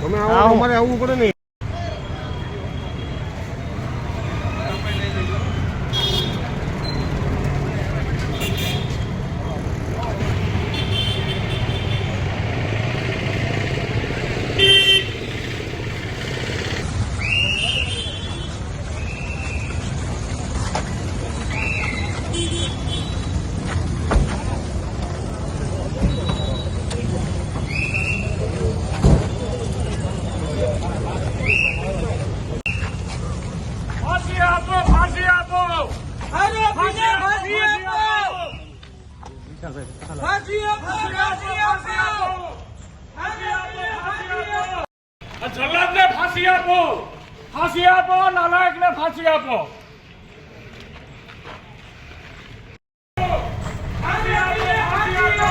તમે આવો. અમારે આવવું પડે ને ફાંસી આપો ફાંસી આપો આરોપીને ફાંસી આપો ફાંસી આપો ફાંસી આપો આરોપીને ફાંસી આપો આ જલ્લાદને ફાંસી આપો! ફાંસી આપો નાલાયકને ફાંસી આપો ફાંસી આપો, ફાંસી આપો.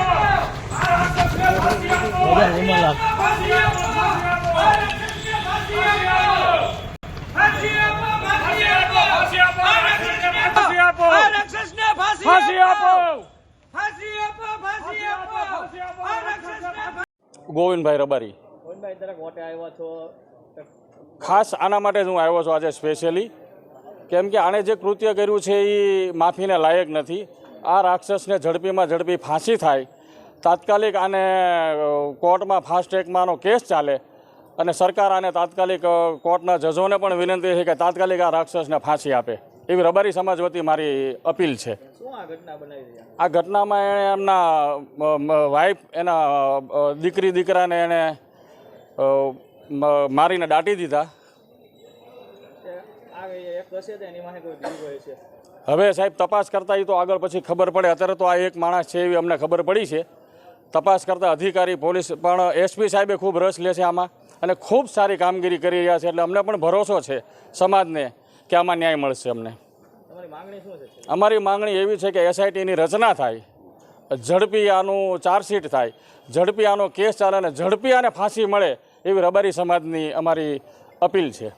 આ રાક્ષસને ફાંસી આપો. ફાંસી આપો, ફાંસી આપો. ફાંસી આપો. ફાંસી આપો ફાંસી આપો, ફાંસી આપો. આ રાક્ષસને ફાંસી આપો. આ રાક્ષસને ફાંસી ફાંસી આપો ફાંસી આપો ફાંસી આપો ફાંસી આપો. આ રાક્ષસને ફાંસી ગોવિંદભાઈ રબારી. ખાસ આના માટે જ હું આવ્યો છું આજે સ્પેશિયલી કેમ કે આણે જે કૃત્ય કર્યું છે એ માફીને લાયક નથી. આ રાક્ષસને ઝડપીમાં ઝડપી ફાંસી થાય. તાત્કાલિક આને કોર્ટમાં ફાસ્ટ ટ્રેકમાં આનો કેસ ચાલે. અને સરકાર આને તાત્કાલિક કોર્ટના જજોને પણ વિનંતી છે કે તાત્કાલિક આ રાક્ષસને ફાંસી આપે. એવી રબારી સમાજ વતી મારી અપીલ છે. આ ઘટનામાં એણે એમના વાઈફ એના દીકરી દીકરાને એણે મારીને દાટી દીધા. હવે સાહેબ તપાસ કરતા એ તો આગળ પછી ખબર પડે. અત્યારે તો આ એક માણસ છે એવી અમને ખબર પડી છે. તપાસ કરતા અધિકારી પોલીસ પણ એસપી સાહેબે ખૂબ રસ લે છે આમાં અને ખૂબ સારી કામગીરી કરી રહ્યા છે. એટલે અમને પણ ભરોસો છે સમાજને કે આમાં ન્યાય મળશે અમને. અમારી માંગણી એવી છે કે એસઆઈટીની રચના થાય ઝડપી આનું ચાર્જશીટ થાય ઝડપી આનો કેસ ચાલે અને ઝડપી આને ફાંસી મળે એવી રબારી સમાજની અમારી અપીલ છે.